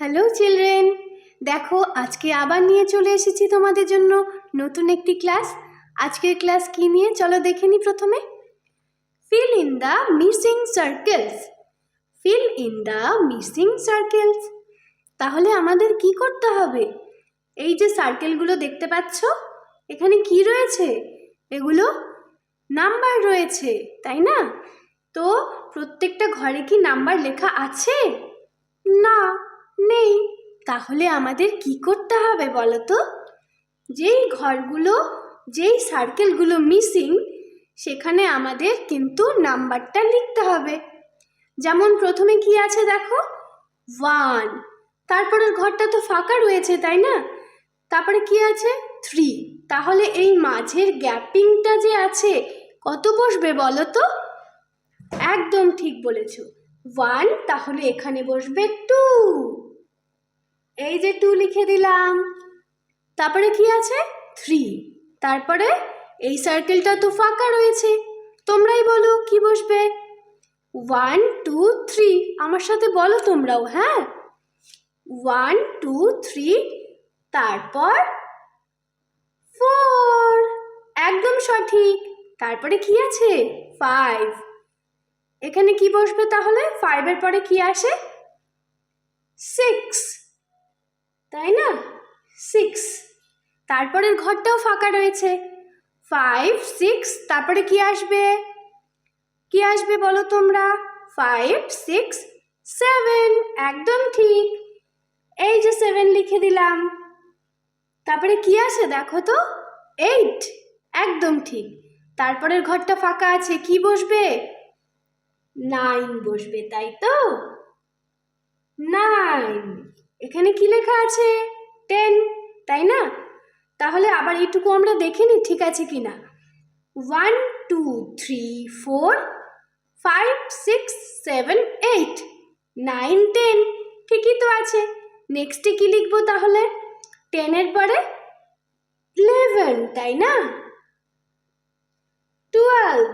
Hello children দেখো, আজকে আবার নিয়ে চলে এসেছি তোমাদের জন্য নতুন একটি ক্লাস আজকের ক্লাস কি নিয়ে? চলো দেখে নি প্রথমে। Fill in the missing circles fill in the missing circles তাহলে আমাদের কি করতে হবে? এই যে সার্কেলগুলো দেখতে পাচ্ছ, এখানে কি রয়েছে? এগুলো নাম্বার রয়েছে, তাই না? তো প্রত্যেকটা ঘরে কি নাম্বার লেখা আছে? না। নেই। তাহলে আমাদের কি করতে হবে বলো তো? যেই ঘরগুলো, যেই সার্কেলগুলো মিসিং সেখানে আমাদের কিন্তু নাম্বারটা লিখতে হবে। যেমন প্রথমে কি আছে দেখো? ওয়ান তারপরের ঘরটা তো ফাঁকা রয়েছে, তাই না? তারপরে কি আছে? থ্রি তাহলে এই মাঝের গ্যাপিংটা যে আছে, কত বসবে বলো তো? একদম ঠিক বলেছ। ওয়ান তাহলে এখানে বসবে টু এই যে টু লিখে দিলাম। তারপরে কি আছে? থ্রি তারপরে এই সার্কেলটা তো ফাঁকা রয়েছে। তোমরাই বলো, কি বসবে? ওয়ান টু থ্রি আমার সাথে বলো তোমরাও হ্যাঁ? ওয়ান টু থ্রি তারপর ফোর একদম সঠিক। তারপরে কি আছে? ফাইভ এখানে কি বসবে তাহলে? ফাইভের পরে কি আসে? সিক্স তাই না? সিক্স তারপরের ঘরটাও ফাঁকা রয়েছে। ফাইভ সিক্স তারপরে কি আসবে? কি আসবে বলো তোমরা? ফাইভ সিক্স সেভেন একদম ঠিক। এই যে সেভেন লিখে দিলাম। তারপরে কি আছে দেখো তো? এইট একদম ঠিক। তারপরের ঘরটা ফাঁকা আছে। কি বসবে? নাইন বসবে, তাই তো? নাইন এখানে কি লেখা আছে? টেন তাই না? তাহলে আবার এইটুকু আমরা দেখে নিই ঠিক আছে কি না। One two three four five six seven eight nine ten ঠিকই তো আছে। নেক্সটে কি লিখব তাহলে? টেনের পরে ইলেভেন তাই না? টুয়েলভ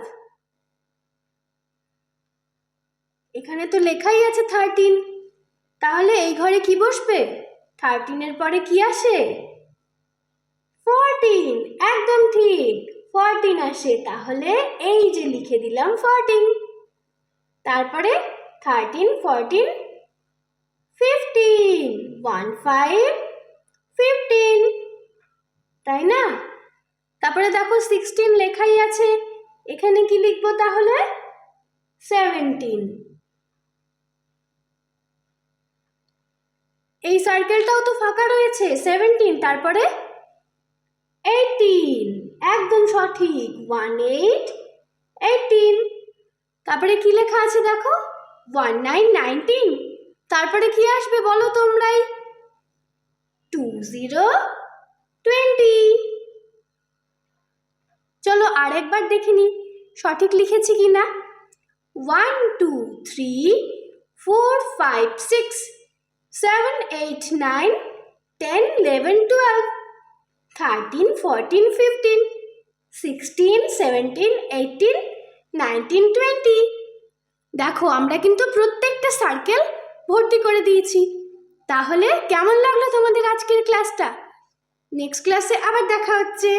এখানে তো লেখাই আছে থার্টিন তাহলে এই ঘরে কি বসবে? থার্টিনের পরে কি আসে? ফোরটিন একদম ঠিক। ফোরটিন আসে, তাহলে এই যে লিখে দিলাম ফোরটিন তারপরে thirteen fourteen fifteen one five fifteen তাই না? তারপরে দেখো সিক্সটিন লেখাই আছে। এখানে কি লিখব তাহলে? সেভেন্টিন এই সার্কেলটাও তো ফাঁকা রয়েছে সেভেন্টিন তারপরে? এইটিন একদম সঠিক ওয়ান এইট এইটিন তারপরে কি লেখা আছে দেখো? ওয়ান নাইন নাইনটিন তারপরে কি আসবে বলো তোমরাই? টু জিরো টোয়েন্টি চলো আরেকবার দেখে নিই সঠিক লিখেছি কি না one two three four five six seven eight nine ten eleven twelve thirteen fourteen fifteen sixteen seventeen eighteen nineteen twenty দেখো, আমরা কিন্তু প্রত্যেকটা সার্কেল ভর্তি করে দিয়েছি। তাহলে কেমন লাগল তোমাদের আজকের ক্লাসটা নেক্সট ক্লাসে আবার দেখা হচ্ছে।